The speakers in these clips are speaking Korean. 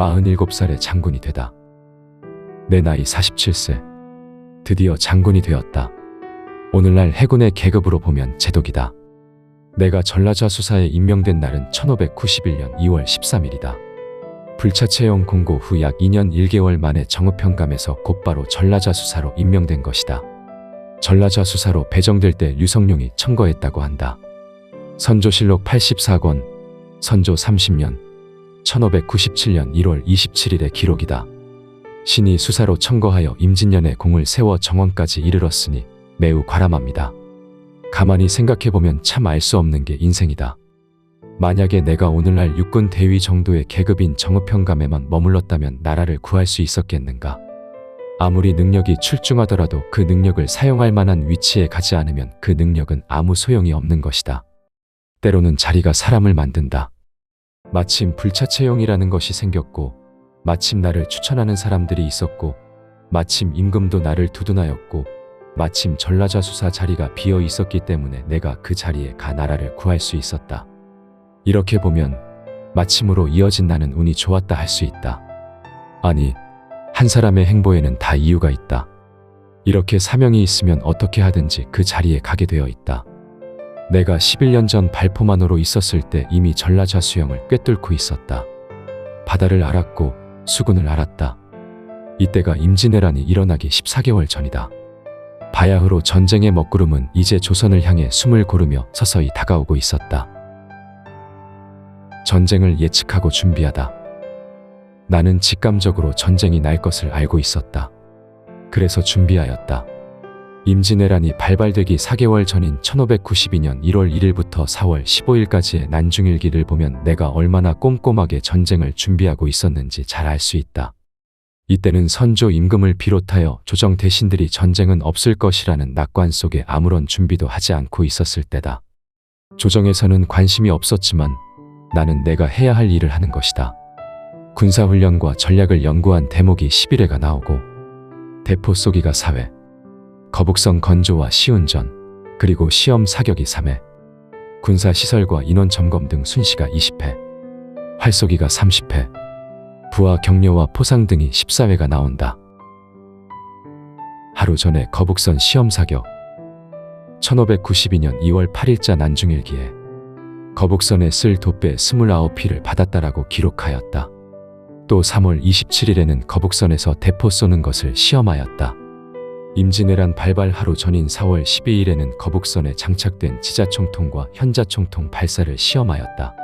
47살의 장군이 되다. 내 나이 47세. 드디어 장군이 되었다. 오늘날 해군의 계급으로 보면 제독이다. 내가 전라좌 수사에 임명된 날은 1591년 2월 13일이다. 불차 채용 공고 후 약 2년 1개월 만에 정읍평감에서 곧바로 전라좌 수사로 임명된 것이다. 전라좌 수사로 배정될 때 류성룡이 청거했다고 한다. 선조실록 84권, 선조 30년, 1597년 1월 27일의 기록이다. 신이 수사로 청거하여 임진년에 공을 세워 정원까지 이르렀으니 매우 과람합니다. 가만히 생각해보면 참 알 수 없는 게 인생이다. 만약에 내가 오늘날 육군 대위 정도의 계급인 정읍평감에만 머물렀다면 나라를 구할 수 있었겠는가? 아무리 능력이 출중하더라도 그 능력을 사용할 만한 위치에 가지 않으면 그 능력은 아무 소용이 없는 것이다. 때로는 자리가 사람을 만든다. 마침 불차채용이라는 것이 생겼고, 마침 나를 추천하는 사람들이 있었고, 마침 임금도 나를 두둔하였고, 마침 전라자 수사 자리가 비어 있었기 때문에 내가 그 자리에 가 나라를 구할 수 있었다. 이렇게 보면 마침으로 이어진 나는 운이 좋았다 할 수 있다. 아니, 한 사람의 행보에는 다 이유가 있다. 이렇게 사명이 있으면 어떻게 하든지 그 자리에 가게 되어 있다. 내가 11년 전 발포만으로 있었을 때 이미 전라좌 수영을 꿰뚫고 있었다. 바다를 알았고 수군을 알았다. 이때가 임진왜란이 일어나기 14개월 전이다. 바야흐로 전쟁의 먹구름은 이제 조선을 향해 숨을 고르며 서서히 다가오고 있었다. 전쟁을 예측하고 준비하다. 나는 직감적으로 전쟁이 날 것을 알고 있었다. 그래서 준비하였다. 임진왜란이 발발되기 4개월 전인 1592년 1월 1일부터 4월 15일까지의 난중일기를 보면 내가 얼마나 꼼꼼하게 전쟁을 준비하고 있었는지 잘 알 수 있다. 이때는 선조 임금을 비롯하여 조정 대신들이 전쟁은 없을 것이라는 낙관 속에 아무런 준비도 하지 않고 있었을 때다. 조정에서는 관심이 없었지만 나는 내가 해야 할 일을 하는 것이다. 군사훈련과 전략을 연구한 대목이 11회가 나오고 대포 쏘기가 4회, 거북선 건조와 시운전, 그리고 시험 사격이 3회, 군사시설과 인원 점검 등 순시가 20회, 활쏘기가 30회, 부하 격려와 포상 등이 14회가 나온다. 하루 전에 거북선 시험 사격 1592년 2월 8일자 난중일기에 거북선에 쓸 돛배 29피를 받았다라고 기록하였다. 또 3월 27일에는 거북선에서 대포 쏘는 것을 시험하였다. 임진왜란 발발 하루 전인 4월 12일에는 거북선에 장착된 지자총통과 현자총통 발사를 시험하였다.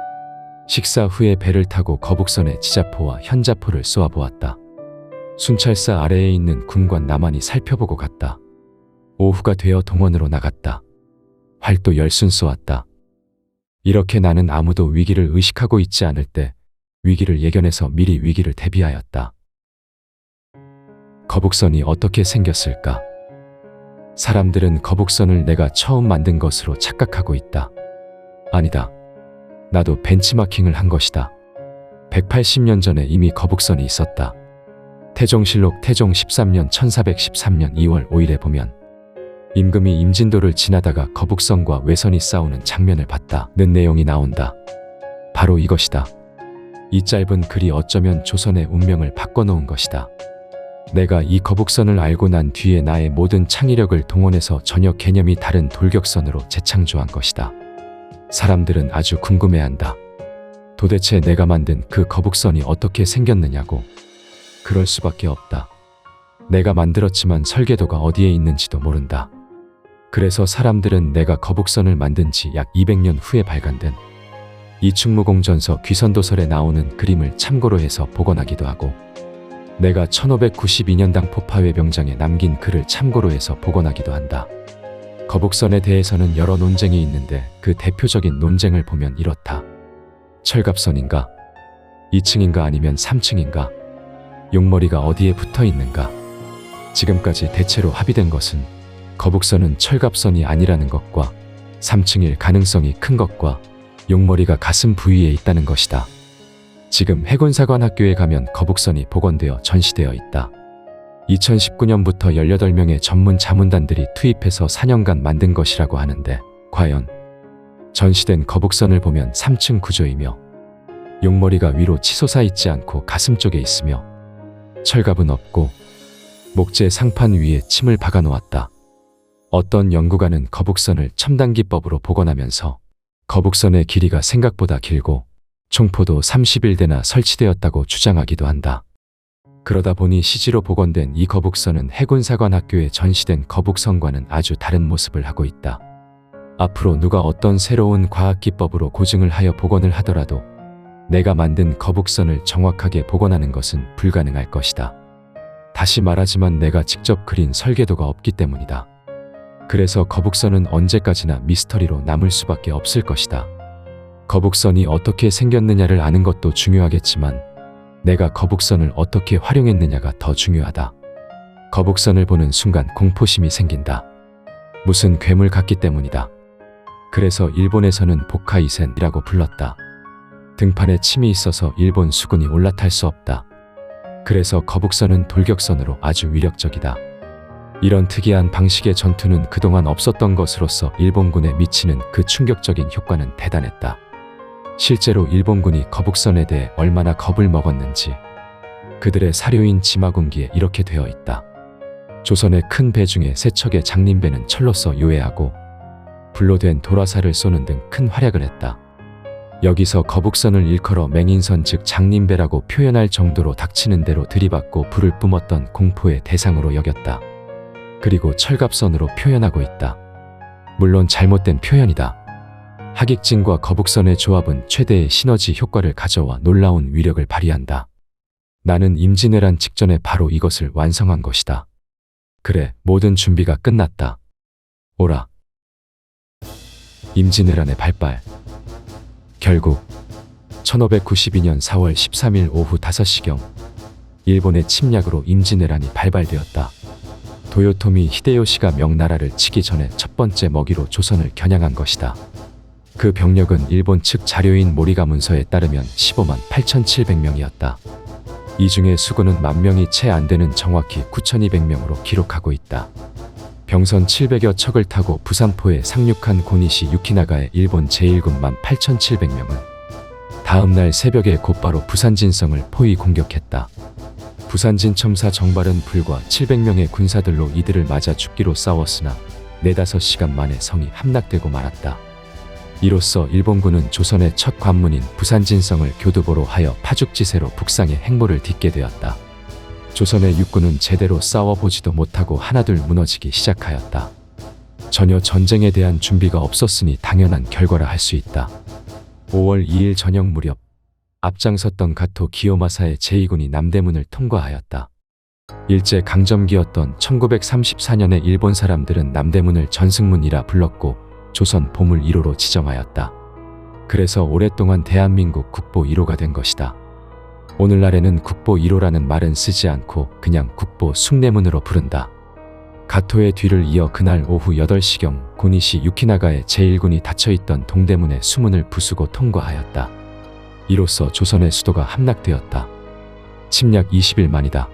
식사 후에 배를 타고 거북선에 지자포와 현자포를 쏘아보았다. 순찰사 아래에 있는 군관 나만이 살펴보고 갔다. 오후가 되어 동원으로 나갔다. 활도 열순 쏘았다. 이렇게 나는 아무도 위기를 의식하고 있지 않을 때 위기를 예견해서 미리 위기를 대비하였다. 거북선이 어떻게 생겼을까? 사람들은 거북선을 내가 처음 만든 것으로 착각하고 있다. 아니다. 나도 벤치마킹을 한 것이다. 180년 전에 이미 거북선이 있었다. 태종실록 태종 13년 1413년 2월 5일에 보면 임금이 임진도를 지나다가 거북선과 외선이 싸우는 장면을 봤다는 내용이 나온다. 바로 이것이다. 이 짧은 글이 어쩌면 조선의 운명을 바꿔놓은 것이다. 내가 이 거북선을 알고 난 뒤에 나의 모든 창의력을 동원해서 전혀 개념이 다른 돌격선으로 재창조한 것이다. 사람들은 아주 궁금해한다. 도대체 내가 만든 그 거북선이 어떻게 생겼느냐고. 그럴 수밖에 없다. 내가 만들었지만 설계도가 어디에 있는지도 모른다. 그래서 사람들은 내가 거북선을 만든 지 약 200년 후에 발간된 이충무공전서 귀선도설에 나오는 그림을 참고로 해서 복원하기도 하고 내가 1592년당 포파회 병장에 남긴 글을 참고로 해서 복원하기도 한다. 거북선에 대해서는 여러 논쟁이 있는데 그 대표적인 논쟁을 보면 이렇다. 철갑선인가? 2층인가 아니면 3층인가? 용머리가 어디에 붙어 있는가? 지금까지 대체로 합의된 것은 거북선은 철갑선이 아니라는 것과 3층일 가능성이 큰 것과 용머리가 가슴 부위에 있다는 것이다. 지금 해군사관학교에 가면 거북선이 복원되어 전시되어 있다. 2019년부터 18명의 전문 자문단들이 투입해서 4년간 만든 것이라고 하는데 과연 전시된 거북선을 보면 3층 구조이며 용머리가 위로 치솟아 있지 않고 가슴 쪽에 있으며 철갑은 없고 목재 상판 위에 침을 박아 놓았다. 어떤 연구가는 거북선을 첨단 기법으로 복원하면서 거북선의 길이가 생각보다 길고 총포도 31대나 설치되었다고 주장하기도 한다. 그러다 보니 CG로 복원된 이 거북선은 해군사관학교에 전시된 거북선과는 아주 다른 모습을 하고 있다. 앞으로 누가 어떤 새로운 과학기법으로 고증을 하여 복원을 하더라도 내가 만든 거북선을 정확하게 복원하는 것은 불가능할 것이다. 다시 말하지만 내가 직접 그린 설계도가 없기 때문이다. 그래서 거북선은 언제까지나 미스터리로 남을 수밖에 없을 것이다. 거북선이 어떻게 생겼느냐를 아는 것도 중요하겠지만 내가 거북선을 어떻게 활용했느냐가 더 중요하다. 거북선을 보는 순간 공포심이 생긴다. 무슨 괴물 같기 때문이다. 그래서 일본에서는 보카이센이라고 불렀다. 등판에 침이 있어서 일본 수군이 올라탈 수 없다. 그래서 거북선은 돌격선으로 아주 위력적이다. 이런 특이한 방식의 전투는 그동안 없었던 것으로서 일본군에 미치는 그 충격적인 효과는 대단했다. 실제로 일본군이 거북선에 대해 얼마나 겁을 먹었는지 그들의 사료인 지마군기에 이렇게 되어 있다. 조선의 큰 배 중에 세 척의 장림배는 철로서 요해하고 불로 된 도라사를 쏘는 등 큰 활약을 했다. 여기서 거북선을 일컬어 맹인선 즉 장림배라고 표현할 정도로 닥치는 대로 들이받고 불을 뿜었던 공포의 대상으로 여겼다. 그리고 철갑선으로 표현하고 있다. 물론 잘못된 표현이다. 하객진과 거북선의 조합은 최대의 시너지 효과를 가져와 놀라운 위력을 발휘한다. 나는 임진왜란 직전에 바로 이것을 완성한 것이다. 그래, 모든 준비가 끝났다. 오라. 임진왜란의 발발. 결국 1592년 4월 13일 오후 5시경 일본의 침략으로 임진왜란이 발발되었다. 도요토미 히데요시가 명나라를 치기 전에 첫 번째 먹이로 조선을 겨냥한 것이다. 그 병력은 일본 측 자료인 모리가 문서에 따르면 15만 8,700명이었다. 이 중에 수군은 만 명이 채 안 되는 정확히 9,200명으로 기록하고 있다. 병선 700여 척을 타고 부산포에 상륙한 고니시 유키나가의 일본 제1군 만 8,700명은 다음 날 새벽에 곧바로 부산 진성을 포위 공격했다. 부산 진 첨사 정발은 불과 700명의 군사들로 이들을 맞아 죽기로 싸웠으나 4, 5시간 만에 성이 함락되고 말았다. 이로써 일본군은 조선의 첫 관문인 부산 진성을 교두보로 하여 파죽지세로 북상의 행보를 딛게 되었다. 조선의 육군은 제대로 싸워보지도 못하고 하나둘 무너지기 시작하였다. 전혀 전쟁에 대한 준비가 없었으니 당연한 결과라 할 수 있다. 5월 2일 저녁 무렵 앞장섰던 가토 기요마사의 제2군이 남대문을 통과하였다. 일제 강점기였던 1934년에 일본 사람들은 남대문을 전승문이라 불렀고 조선 보물 1호로 지정하였다. 그래서 오랫동안 대한민국 국보 1호가 된 것이다. 오늘날에는 국보 1호라는 말은 쓰지 않고 그냥 국보 숭례문으로 부른다. 가토의 뒤를 이어 그날 오후 8시경 고니시 유키나가의 제1군이 닫혀있던 동대문의 수문을 부수고 통과하였다. 이로써 조선의 수도가 함락되었다. 침략 20일 만이다.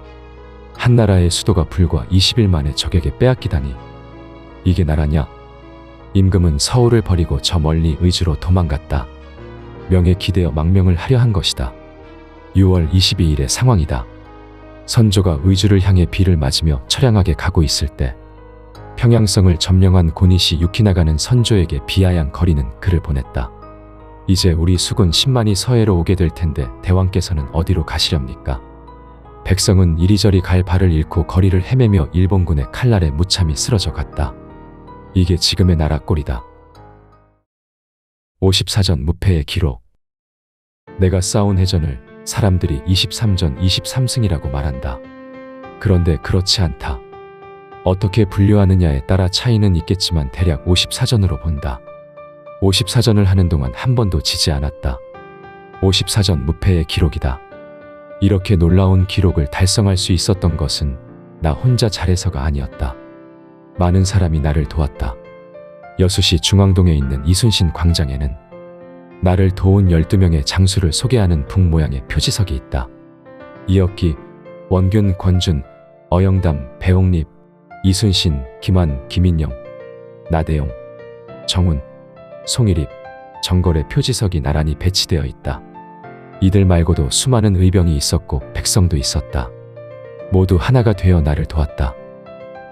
한 나라의 수도가 불과 20일 만에 적에게 빼앗기다니. 이게 나라냐? 임금은 서울을 버리고 저 멀리 의주로 도망갔다. 명에 기대어 망명을 하려 한 것이다. 6월 22일의 상황이다. 선조가 의주를 향해 비를 맞으며 처량하게 가고 있을 때 평양성을 점령한 고니시 유키나가는 선조에게 비아양 거리는 글을 보냈다. 이제 우리 수군 10만이 서해로 오게 될 텐데 대왕께서는 어디로 가시렵니까? 백성은 이리저리 갈 발을 잃고 거리를 헤매며 일본군의 칼날에 무참히 쓰러져 갔다. 이게 지금의 나라 꼴이다. 54전 무패의 기록. 내가 싸운 해전을 사람들이 23전 23승이라고 말한다. 그런데 그렇지 않다. 어떻게 분류하느냐에 따라 차이는 있겠지만 대략 54전으로 본다. 54전을 하는 동안 한 번도 지지 않았다. 54전 무패의 기록이다. 이렇게 놀라운 기록을 달성할 수 있었던 것은 나 혼자 잘해서가 아니었다. 많은 사람이 나를 도왔다. 여수시 중앙동에 있는 이순신 광장에는 나를 도운 12명의 장수를 소개하는 북 모양의 표지석이 있다. 이혁기, 원균, 권준, 어영담, 배옥립, 이순신, 김한, 김인영, 나대용, 정훈, 송일입, 정거래 표지석이 나란히 배치되어 있다. 이들 말고도 수많은 의병이 있었고 백성도 있었다. 모두 하나가 되어 나를 도왔다.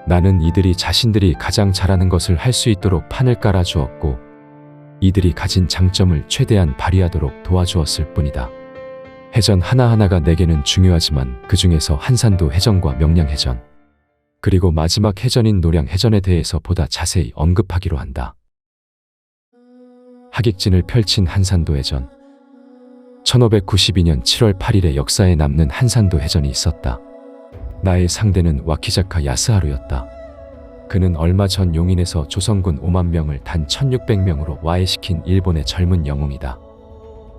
나는 이들이 자신들이 가장 잘하는 것을 할 수 있도록 판을 깔아주었고, 이들이 가진 장점을 최대한 발휘하도록 도와주었을 뿐이다. 해전 하나하나가 내게는 중요하지만 그 중에서 한산도 해전과 명량해전, 그리고 마지막 해전인 노량해전에 대해서 보다 자세히 언급하기로 한다. 하객진을 펼친 한산도 해전. 1592년 7월 8일에 역사에 남는 한산도 해전이 있었다. 나의 상대는 와키자카 야스하루였다. 그는 얼마 전 용인에서 조선군 5만 명을 단 1600명으로 와해시킨 일본의 젊은 영웅이다.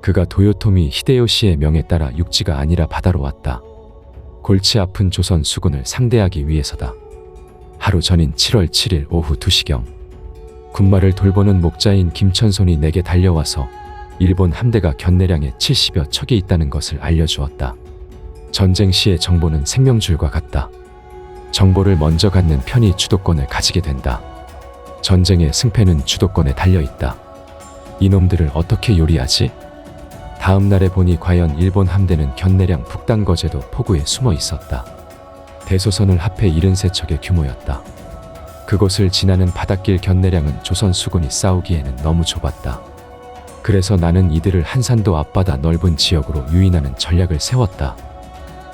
그가 도요토미 히데요시의 명에 따라 육지가 아니라 바다로 왔다. 골치 아픈 조선 수군을 상대하기 위해서다. 하루 전인 7월 7일 오후 2시경 군마를 돌보는 목자인 김천손이 내게 달려와서 일본 함대가 견내량에 70여 척이 있다는 것을 알려주었다. 전쟁 시의 정보는 생명줄과 같다. 정보를 먼저 갖는 편이 주도권을 가지게 된다. 전쟁의 승패는 주도권에 달려 있다. 이놈들을 어떻게 요리하지? 다음 날에 보니 과연 일본 함대는 견내량 북단 거제도 포구에 숨어 있었다. 대소선을 합해 73척의 규모였다. 그곳을 지나는 바닷길 견내량은 조선 수군이 싸우기에는 너무 좁았다. 그래서 나는 이들을 한산도 앞바다 넓은 지역으로 유인하는 전략을 세웠다.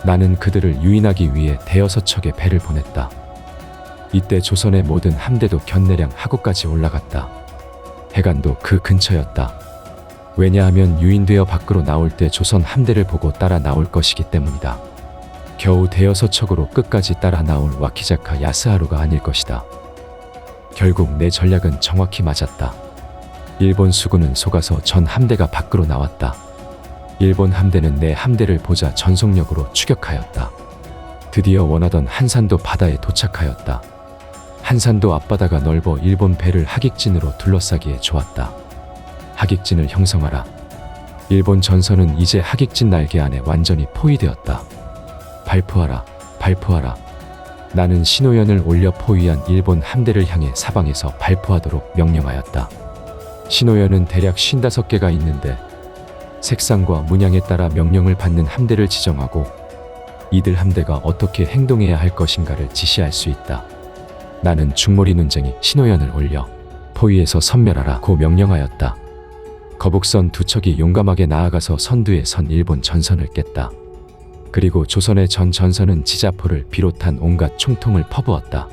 나는 그들을 유인하기 위해 대여섯 척의 배를 보냈다. 이때 조선의 모든 함대도 견내량 하구까지 올라갔다. 해관도 그 근처였다. 왜냐하면 유인되어 밖으로 나올 때 조선 함대를 보고 따라 나올 것이기 때문이다. 겨우 대여섯 척으로 끝까지 따라 나올 와키자카 야스하루가 아닐 것이다. 결국 내 전략은 정확히 맞았다. 일본 수군은 속아서 전 함대가 밖으로 나왔다. 일본 함대는 내 함대를 보자 전속력으로 추격하였다. 드디어 원하던 한산도 바다에 도착하였다. 한산도 앞바다가 넓어 일본 배를 하객진으로 둘러싸기에 좋았다. 하객진을 형성하라. 일본 전선은 이제 하객진 날개 안에 완전히 포위되었다. 발포하라, 발포하라. 나는 신호연을 올려 포위한 일본 함대를 향해 사방에서 발포하도록 명령하였다. 신호연은 대략 55개가 있는데 색상과 문양에 따라 명령을 받는 함대를 지정하고 이들 함대가 어떻게 행동해야 할 것인가를 지시할 수 있다. 나는 중몰이 눈쟁이 신호연을 올려 포위에서 선멸하라고 명령하였다. 거북선 두 척이 용감하게 나아가서 선두에 선 일본 전선을 깼다. 그리고 조선의 전 전선은 지자포를 비롯한 온갖 총통을 퍼부었다.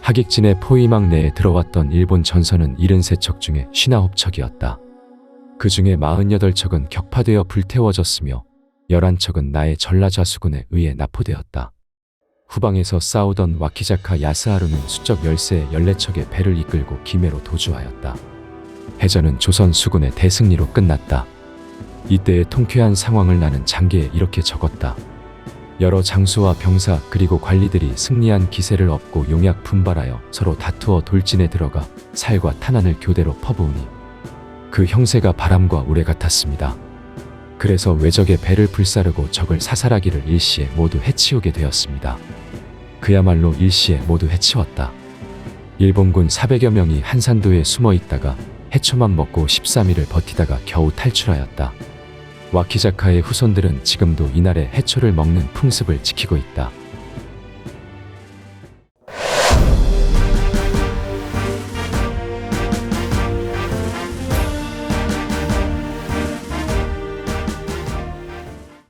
하객진의 포위망 내에 들어왔던 일본 전선은 73척 중에 59척이었다. 그 중에 48척은 격파되어 불태워졌으며 11척은 나의 전라좌수군에 의해 납포되었다. 후방에서 싸우던 와키자카 야스하루는 수적 열세의 14척의 배를 이끌고 기매로 도주하였다. 해전은 조선 수군의 대승리로 끝났다. 이때의 통쾌한 상황을 나는 장기에 이렇게 적었다. 여러 장수와 병사 그리고 관리들이 승리한 기세를 얻고 용약 분발하여 서로 다투어 돌진에 들어가 살과 탄환을 교대로 퍼부으니 그 형세가 바람과 우레 같았습니다. 그래서 외적의 배를 불사르고 적을 사살하기를 일시에 모두 해치우게 되었습니다. 그야말로 일시에 모두 해치웠다. 일본군 400여 명이 한산도에 숨어 있다가 해초만 먹고 13일을 버티다가 겨우 탈출하였다. 와키자카의 후손들은 지금도 이날의 해초를 먹는 풍습을 지키고 있다.